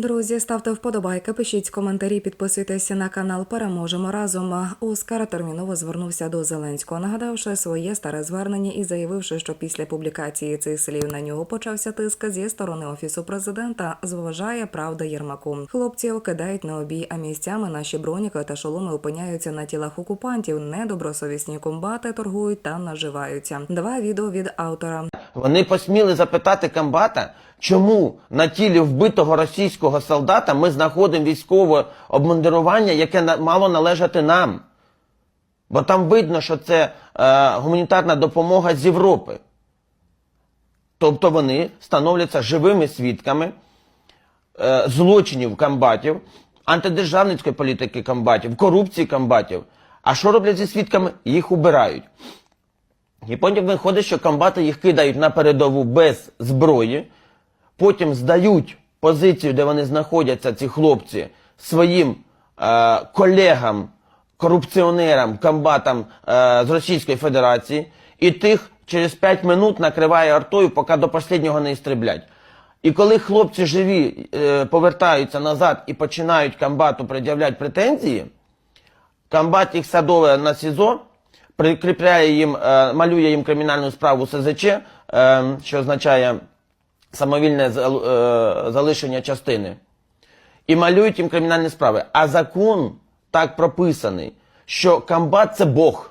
Друзі, ставте вподобайки, пишіть коментарі, підписуйтесь на канал. Переможемо разом. Оскар терміново звернувся до Зеленського, нагадавши своє старе звернення і заявивши, що після публікації цих слів на нього почався тиск зі сторони офісу президента. Зважає правда Єрмаку. Хлопці кидають на обій, а місцями наші броніки та шоломи опиняються на тілах окупантів. Недобросовісні комбати торгують та наживаються. Два відео від автора. Вони посміли запитати комбата, чому на тілі вбитого російського солдата ми знаходимо військове обмундирування, яке мало належати нам. Бо там видно, що це е, гуманітарна допомога з Європи. Тобто вони становляться живими свідками е, злочинів комбатів, антидержавницької політики комбатів, корупції комбатів. А що роблять зі свідками? Їх убирають. І потім виходить, що комбати їх кидають на передову без зброї, потім здають позицію, де вони знаходяться, ці хлопці, своїм е, колегам, корупціонерам, комбатам е, з Російської Федерації, і тих через 5 минут накриває артою, поки до останнього не істреблять. І коли хлопці живі е, повертаються назад і починають комбату пред'являти претензії, комбат їх садове на СІЗО, прикріпляє їм, е, малює їм кримінальну справу СЗЧ, е, що означає самовільне е, залишення частини. І малюють їм кримінальні справи. А закон так прописаний, що комбат це Бог.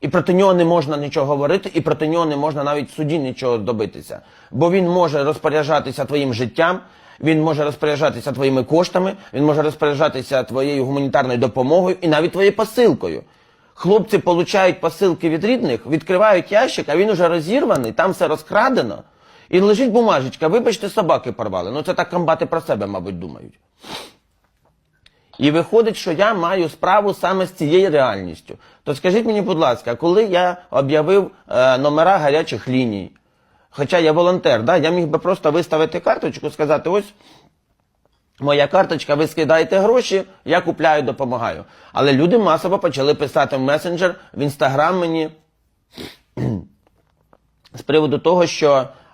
І проти нього не можна нічого говорити, і проти нього не можна навіть в суді нічого добитися. Бо він може розпоряджатися твоїм життям, він може розпоряджатися твоїми коштами, він може розпоряджатися твоєю гуманітарною допомогою і навіть твоєю посилкою. Хлопці получають посилки від рідних, відкривають ящик, а він уже розірваний, там все розкрадено. І лежить бумажечка, вибачте, собаки порвали. Ну це так комбати про себе, мабуть, думають. І виходить, що я маю справу саме з цією реальністю. То скажіть мені, будь ласка, коли я об'явив е, номера гарячих ліній, хоча я волонтер, да, я міг би просто виставити карточку, сказати, ось моя карточка, ви скидаєте гроші, я купляю, допомагаю. Але люди масово почали писати в месенджер, в інстаграм мені з приводу того, що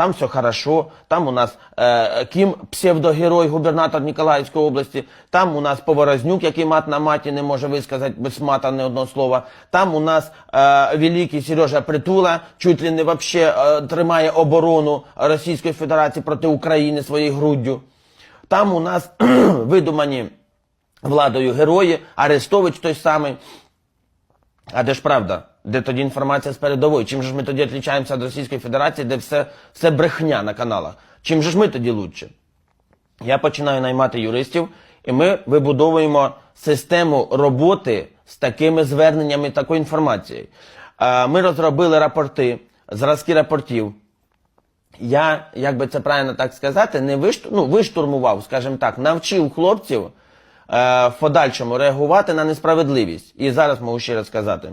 Там все хорошо, там у нас е, Кім псевдогерой, губернатор Ніколаївської області, там у нас Поворознюк, який мат на маті не може висказати без мата не одного слова. Там у нас е, великий Сережа Притула, чуть ли не вообще е, тримає оборону Російської Федерації проти України своєю груддю. Там у нас видумані владою герої, Арестович той самий. А де ж правда? Де тоді інформація з передової? Чим же ж ми тоді відрізняємося від Російської Федерації, де все, все брехня на каналах? Чим же ж ми тоді лучше? Я починаю наймати юристів, і ми вибудовуємо систему роботи з такими зверненнями, такою інформацією. Е, Ми розробили рапорти, зразки рапортів. Я, як би це правильно так сказати, не вишту, ну, виштурмував, скажімо так, навчив хлопців е, в подальшому реагувати на несправедливість. І зараз можу ще раз сказати.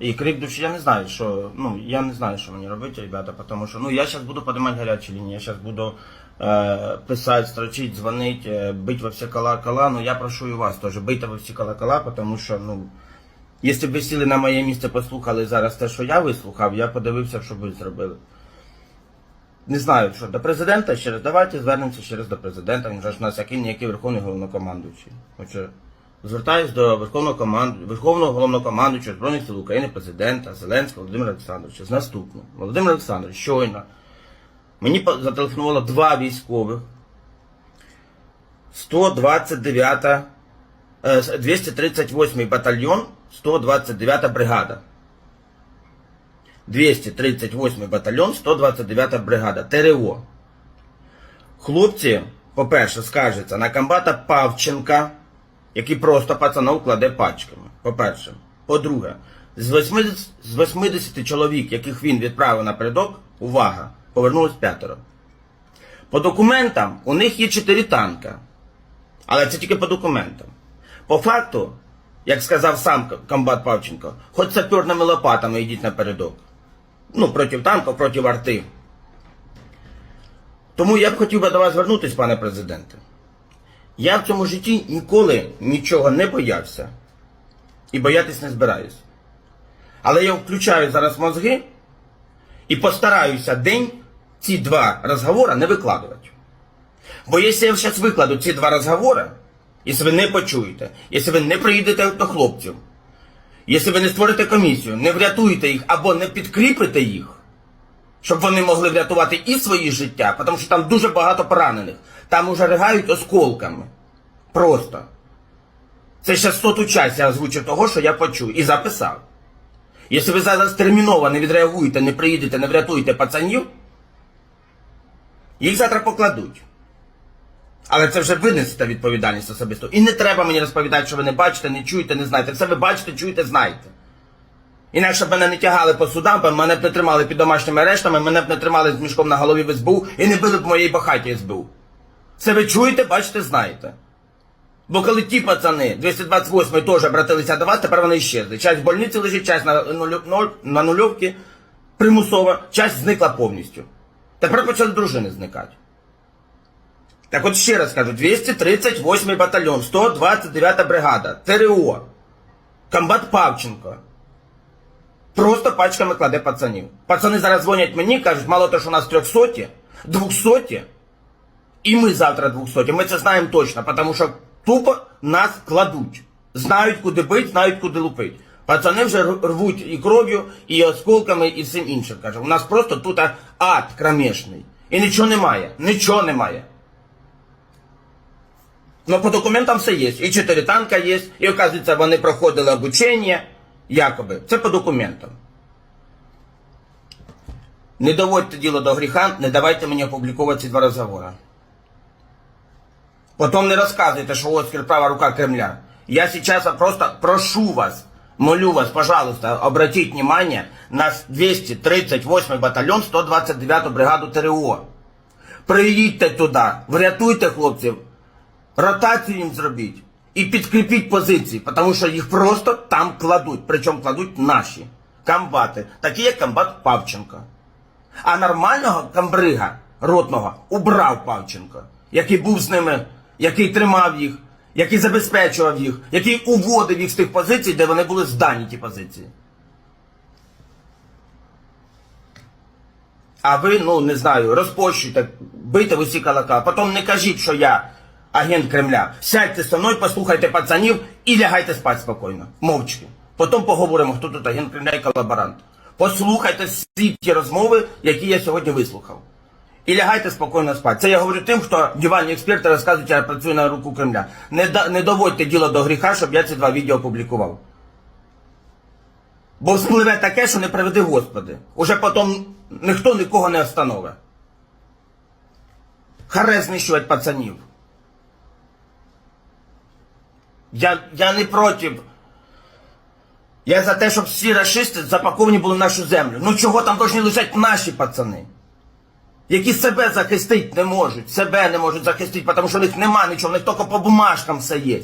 і крик душі, я не знаю, що, ну, я не знаю, що мені робити, ребята, тому що, ну, я зараз буду подимати гарячі лінії, я зараз буду е, писати, строчити, дзвонити, е, бити во всі кола-кола, ну, я прошу і вас теж, бийте во всі кола-кола, тому що, ну, якщо б ви сіли на моє місце, послухали зараз те, що я вислухав, я подивився, що ви зробили. Не знаю, що до президента ще раз, давайте звернемося ще раз до президента, він ж у нас який ніякий верховний головнокомандуючий. Отже, звертаюсь до Верховного команд... Верховного головнокомандуючого Збройних сил України, президента Зеленського Володимира Олександровича з наступним. Володимир Олександрович, щойно мені зателефонувало два військових 129 е, 238 батальйон, 129 бригада. 238 батальйон, 129 бригада, ТРО. Хлопці, по-перше, скаржаться на комбата Павченка, який просто пацанов кладе пачками. По-перше. По-друге, з 80, з 80 чоловік, яких він відправив на передок, увага, повернулось п'ятеро. По документам у них є 4 танка. Але це тільки по документам. По факту, як сказав сам комбат Павченко, хоч саперними лопатами йдіть на передок. Ну, проти танків, проти арти. Тому я б хотів би до вас звернутися, пане президенте. Я в цьому житті ніколи нічого не боявся і боятись не збираюсь. Але я включаю зараз мозги і постараюся день ці два розговори не викладувати. Бо якщо я зараз викладу ці два розговори, якщо ви не почуєте, якщо ви не приїдете до хлопців, якщо ви не створите комісію, не врятуєте їх або не підкріпите їх, щоб вони могли врятувати і свої життя, тому що там дуже багато поранених. Там уже ригають осколками. Просто. Це ще соту час я озвучив того, що я почув і записав. Якщо ви зараз терміново не відреагуєте, не приїдете, не врятуєте пацанів, їх завтра покладуть. Але це вже ви несете відповідальність особисто. І не треба мені розповідати, що ви не бачите, не чуєте, не знаєте. Все ви бачите, чуєте, знаєте. Інакше б мене не тягали по судам, бо мене б не тримали під домашніми арештами, мене б не тримали з мішком на голові в СБУ і не били б моєї бахаті СБУ. Це ви чуєте, бачите, знаєте. Бо коли ті пацани 228 теж обратилися до вас, тепер вони іщезли. Часть в больниці лежить, часть на, на нульовці примусово, часть зникла повністю. Тепер почали дружини зникати. Так от ще раз кажу, 238 батальйон, 129 бригада, ТРО, комбат Павченко. Просто пачками кладе пацанів. Пацани зараз дзвонять мені, кажуть, мало того, що у нас 300, 200, і ми завтра 200. Ми це знаємо точно, тому що тупо нас кладуть. Знають, куди бить, знають, куди лупить. Пацани вже рвуть і кров'ю, і осколками, і всім іншим. Каже, у нас просто тут ад кромешний. І нічого немає. Нічого немає. Ну, по документам все є. І чотири танка є, і оказується, вони проходили обучення, якоби. Це по документам. Не доводьте діло до гріха, не давайте мені опубліковувати ці два розговори. Потом не розказуйте, що Оскар права рука Кремля. Я сейчас просто прошу вас, молю вас, пожалуйста, обратить внимание на 238 батальйон 129 бригаду ТРО. Приїдьте туди, врятуйте хлопців, ротацію їм зробіть і підкріпіть позиції, тому що їх просто там кладуть, причому кладуть наші комбати, такі як комбат Павченко. А нормального камбрига ротного убрав Павченко, який був з ними, який тримав їх, який забезпечував їх, який уводив їх з тих позицій, де вони були здані ті позиції. А ви, ну не знаю, розпощуйте, бийте в усі колока. Потім не кажіть, що я агент Кремля. Сядьте зі мною, послухайте пацанів і лягайте спати спокійно, мовчки. Потім поговоримо, хто тут агент Кремля і колаборант. Послухайте всі ті розмови, які я сьогодні вислухав. І лягайте спокійно спати. Це я говорю тим, хто диванні експерти розказують, я працюю на руку Кремля. Не, да- не доводьте діло до гріха, щоб я ці два відео опублікував. Бо спливе таке, що не приведи Господи. Уже потім ніхто нікого не остановить. Харе знищувати пацанів. Я, я не проти. Я за те, щоб всі расисти запаковані були в нашу землю. Ну чого там повинні лежать наші пацани? Які себе захистити не можуть, себе не можуть захистити, тому що в них нема нічого, в них тільки по бумажкам все є.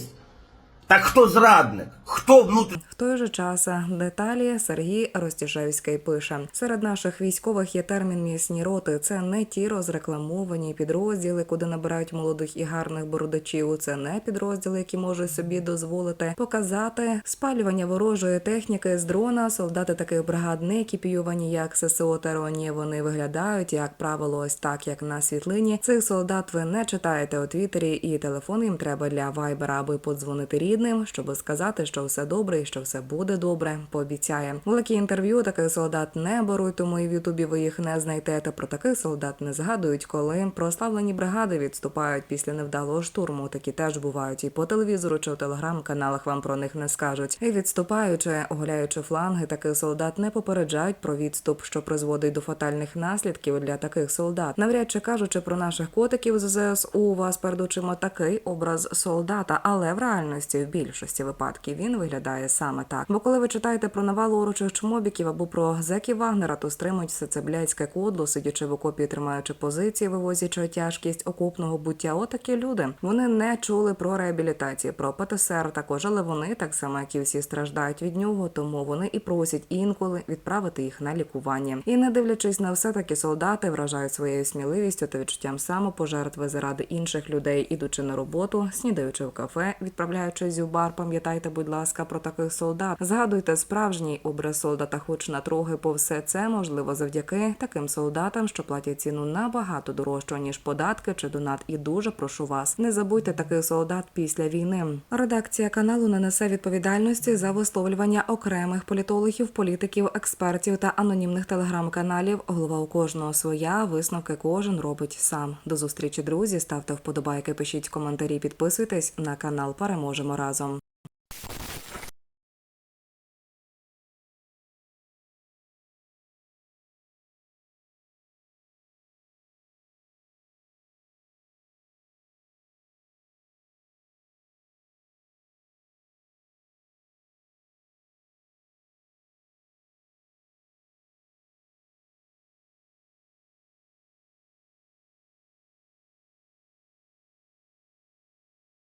Так хто зрадник? Хто внутрі? В той же час деталі Сергій Ростішевський пише: серед наших військових є термін м'ясні роти. Це не ті розрекламовані підрозділи, куди набирають молодих і гарних бородачів. Це не підрозділи, які можуть собі дозволити показати спалювання ворожої техніки з дрона. Солдати таких бригад не екіпіювані, як ССО Тероні. Вони виглядають, як правило, ось так, як на світлині. Цих солдат ви не читаєте у Твіттері, і телефон їм треба для вайбера, аби подзвонити рідним, щоб сказати, що все добре і що все буде добре. Пообіцяє великі інтерв'ю. Таких солдат не беруть, тому і в Ютубі ви їх не знайдете. Про таких солдат не згадують, коли прославлені бригади відступають після невдалого штурму. Такі теж бувають і по телевізору чи в телеграм-каналах вам про них не скажуть. І відступаючи, оголяючи фланги, таких солдат не попереджають про відступ, що призводить до фатальних наслідків для таких солдат. Навряд чи кажучи про наших котиків з ЗСУ, у вас перед очима такий образ солдата, але в реальності в більшості випадків він виглядає саме так. Бо коли ви читаєте про навалу урочих чмобіків або про зеків Вагнера, то стримують все це блядське кодло, сидячи в окопі, тримаючи позиції, вивозячи тяжкість окопного буття. Отакі люди. Вони не чули про реабілітацію, про ПТСР також, але вони так само, як і всі страждають від нього, тому вони і просять інколи відправити їх на лікування. І не дивлячись на все, такі солдати вражають своєю сміливістю та відчуттям самопожертви заради інших людей, ідучи на роботу, снідаючи в кафе, відправляючись у бар. Пам'ятайте, будь ласка, про таких солдат. Згадуйте справжній образ солдата, хоч на троги по все це можливо завдяки таким солдатам, що платять ціну набагато дорожче ніж податки чи донат. І дуже прошу вас, не забудьте таких солдат після війни. Редакція каналу не несе відповідальності за висловлювання окремих політологів, політиків, експертів та анонімних телеграм-каналів. Голова у кожного своя висновки кожен робить сам. До зустрічі, друзі. Ставте вподобайки, пишіть коментарі, підписуйтесь на канал. Переможемо разом.